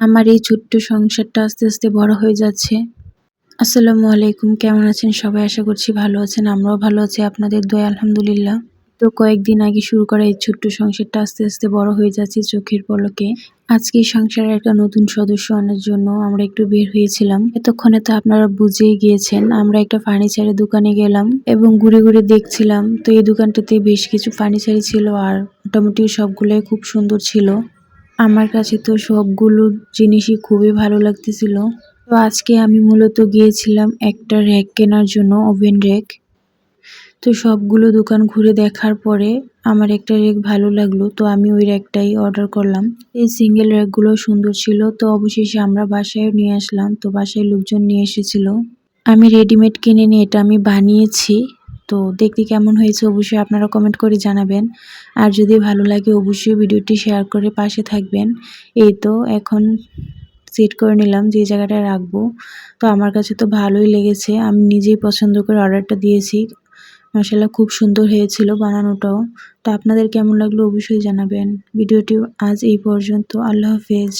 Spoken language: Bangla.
আমার এই ছোট্ট সংসারটা আস্তে আস্তে বড় হয়ে যাচ্ছে। আসসালামু আলাইকুম, কেমন আছেন সবাই? আশা করছি ভালো আছেন, আমরাও ভালো আছি, আপনাদের দয়া আলহামদুলিল্লাহ। তো কয়েকদিন আগে শুরু করা এই ছোট্ট সংসারটা আস্তে আস্তে বড় হয়ে যাচ্ছে চোখের পলকে। আজকে সংসারের একটা নতুন সদস্য আনার জন্য আমরা একটু বের হয়েছিলাম। এতক্ষণে তো আপনারা বুঝেই গিয়েছেন, আমরা একটা ফার্নিচারের দোকানে গেলাম এবং ঘুরে ঘুরে দেখছিলাম। তো এই দোকানটাতে বেশ কিছু ফার্নিচারই ছিল আর মোটামুটি সবগুলোই খুব সুন্দর ছিল। আমার কাছে তো সবগুলো জিনিসই খুবই ভালো লাগতেছিল। তো আজকে আমি মূলত গিয়েছিলাম একটা র্যাক কেনার জন্য, ওভেন র্যাক। তো সবগুলো দোকান ঘুরে দেখার পরে আমার একটা র্যাক ভালো লাগল, তো আমি ওই র্যাকটাই অর্ডার করলাম। এই সিঙ্গেল র্যাকগুলো সুন্দর ছিল, তো অবশেষে আমরা বাসায় নিয়ে আসলাম, তো বাসায় লোকজন নিয়ে এসেছিল। আমি রেডিমেড কিনে নিয়ে এটা আমি বানিয়েছি। তো দেখতে কেমন হয়েছে অবশ্যই আপনারা কমেন্ট করে জানাবেন। আর যদি ভালো লাগে অবশ্যই ভিডিওটি শেয়ার করে পাশে থাকবেন। এই তো এখন সেট করে নিলাম যে জায়গাটায় রাখব। তো আমার কাছে তো ভালোই লেগেছে। আমি নিজেই পছন্দ করে অর্ডারটা দিয়েছি। মশালা খুব সুন্দর হয়েছিল বানানোটাও। তো আপনাদের কেমন লাগল অবশ্যই জানাবেন। ভিডিওটি আজ এই পর্যন্ত। আল্লাহ হাফেজ।